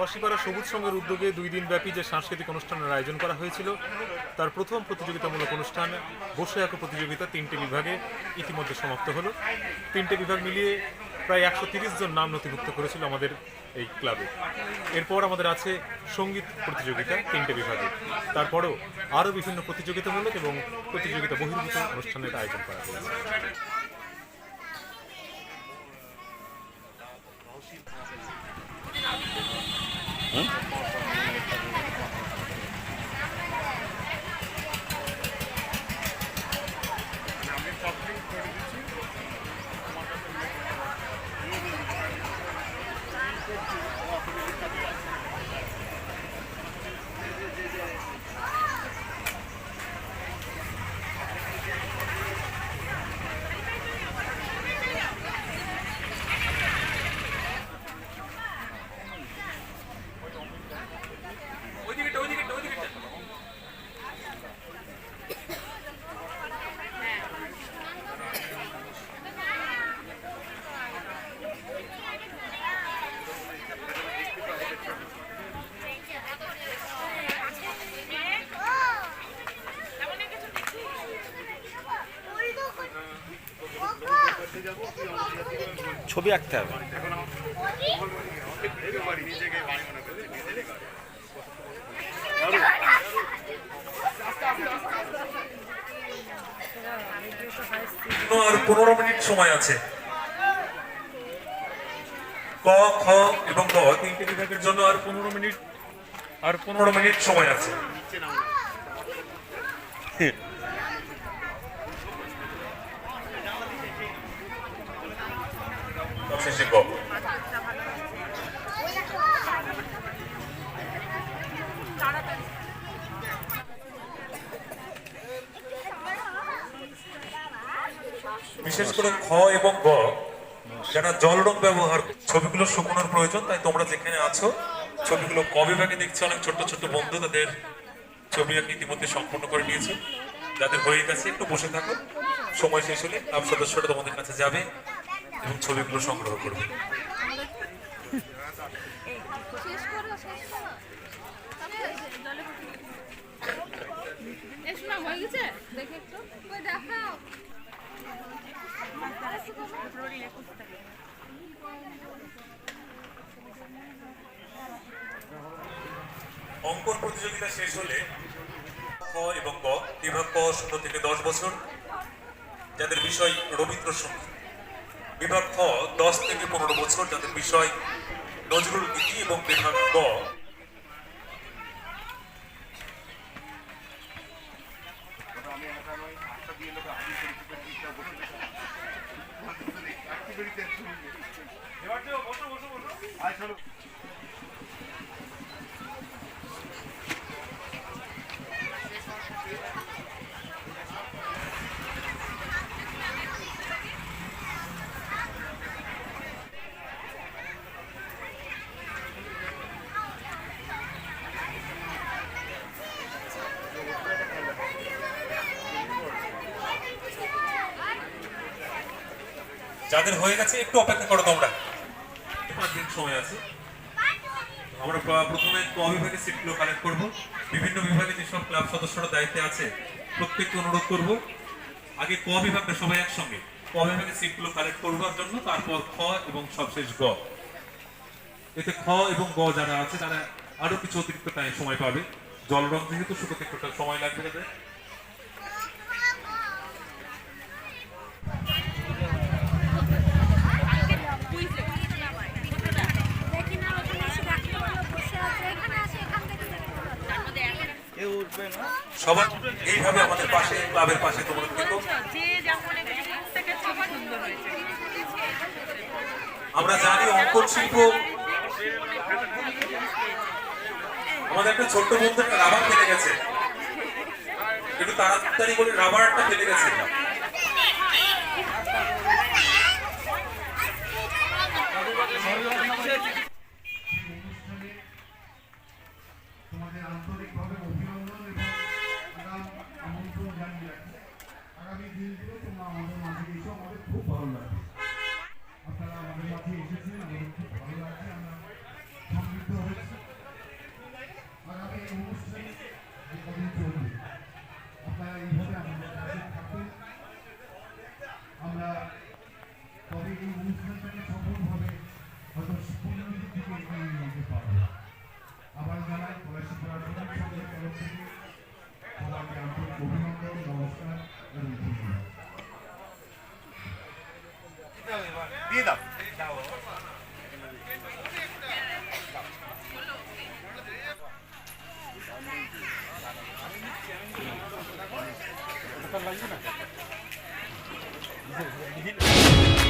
প্রবাসীপাড়া সবুজ সংঘের উদ্যোগে দুই দিন ব্যাপী যে সাংস্কৃতিক অনুষ্ঠানের আয়োজন করা হয়েছিল, তার প্রথম প্রতিযোগিতামূলক অনুষ্ঠান বসে এক প্রতিযোগিতা তিনটে বিভাগে ইতিমধ্যে সমাপ্ত হলো। তিনটে বিভাগ মিলিয়ে প্রায় একশো জন নাম নথিভুক্ত করেছিল আমাদের এই ক্লাবে। এরপর আমাদের আছে সংগীত প্রতিযোগিতা তিনটে বিভাগে। তারপরেও আরও বিভিন্ন প্রতিযোগিতামূলক এবং প্রতিযোগিতা বহির্ভূত অনুষ্ঠানের আয়োজন করা হয়েছে। 嗯？ছবি আঁকতে হবে। আর পনেরো মিনিট সময় আছে। ক খ এবং গ তিনটে বিভাগের জন্য আর পনেরো মিনিট আর পনেরো মিনিট সময় আছে। বিশেষ করে খ এবং গ, যারা জল রং ব্যবহার ছবিগুলো শুকনোর প্রয়োজন, তাই তোমরা যেখানে আছো, ছবিগুলো ক বিভাগে দেখছ, অনেক ছোট্ট ছোট্ট বন্ধু তাদের ছবি আঁকি ইতিমধ্যে সম্পূর্ণ করে নিয়েছে। যাদের হয়ে গেছে, একটু বসে থাকো। সময় শেষ হলে, সদস্যরা তোমাদের কাছে যাবে। এবং ছবিগুলো সংগ্রহ করবে অঙ্কন প্রতিযোগিতা শেষ হলে ক এবং ক, বিভাগ ক শূন্য থেকে দশ বছর। যাদের বিষয় রবীন্দ্রসঙ্গীত। বিভাগ খ দশ থেকে পনেরো বছর যাদের বিষয় নজরুল গীতি এবং বিভাগ গ। যাদের হয়ে গেছে, একটু অপেক্ষা করো তোমরা। পাঁচ মিনিট সময় আছে। আমরা প্রথমে ক বিভাগে সিটগুলো কালেক্ট করব। বিভিন্ন বিভাগে যেসব ক্লাব সদস্যরা দায়িত্বে আছে, প্রত্যেককে অনুরোধ করব। আগে ক বিভাগটা সবাই একসঙ্গে। ক বিভাগে সিটগুলো কালেক্ট করবার জন্য তারপর খ এবং সবশেষ গ। এতে খ এবং গ যারা আছে, তারা আরও কিছু অতিরিক্ত সময় পাবে। জল রং যেহেতু শুকোতে একটু সময় লাগবে তাদের। সবাই এইভাবে আমাদের পাশে ক্লাবের পাশে তোমরা থেকো। যে যেমন একটু থেকে ছবি সুন্দর হয়েছে। আমরা জানি অঙ্কন শিল্প আমাদের একটা ছোট্ট বন্ধু একটা রাবার ফেলে গেছে। একটু তাড়াতাড়ি করে রাবারটা ফেলে গেছে। আপনারা আমাদের মাঝে এসেছেন, আমাদের খুব ভালো লাগছে, আমরা সমৃদ্ধ হয়েছি। আগামী এই অনুষ্ঠান যে কদিন এইভাবে আমাদের কাছে আমরা তবে এই অনুষ্ঠানটাকে সফলভাবে পারব। আবার জানাই, পলাশি পড়াশোনার সঙ্গে তরফ থেকে দিয়ে দাও যদি